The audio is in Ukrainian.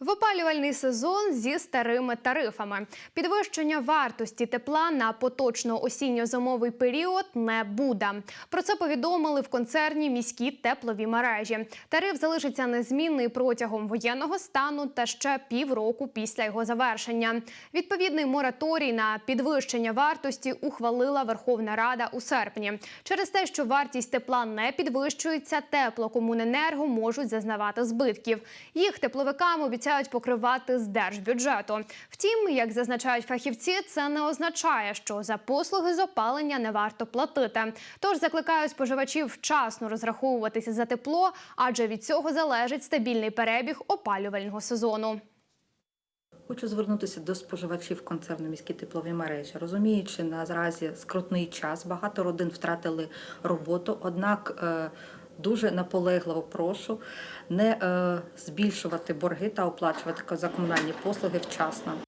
В опалювальний сезон зі старими тарифами підвищення вартості тепла на поточно-осінньо-зимовий період не буде. Про це повідомили в концерні міські теплові мережі. Тариф залишиться незмінний протягом воєнного стану та ще півроку після його завершення. Відповідний мораторій на підвищення вартості ухвалила Верховна Рада у серпні. Через те, що вартість тепла не підвищується, теплокомуненерго можуть зазнавати збитків. Їх тепловикам обіцяють покривати з держбюджету. Втім, як зазначають фахівці, це не означає, що за послуги з опалення не варто платити. Тож закликають споживачів вчасно розраховуватися за тепло, адже від цього залежить стабільний перебіг опалювального сезону. Хочу звернутися до споживачів концерну міські теплові мережі. Розуміючи наразі скрутний час, багато родин втратили роботу. Однак е, дуже наполегливо прошу не е, збільшувати борги та оплачувати за комунальні послуги вчасно.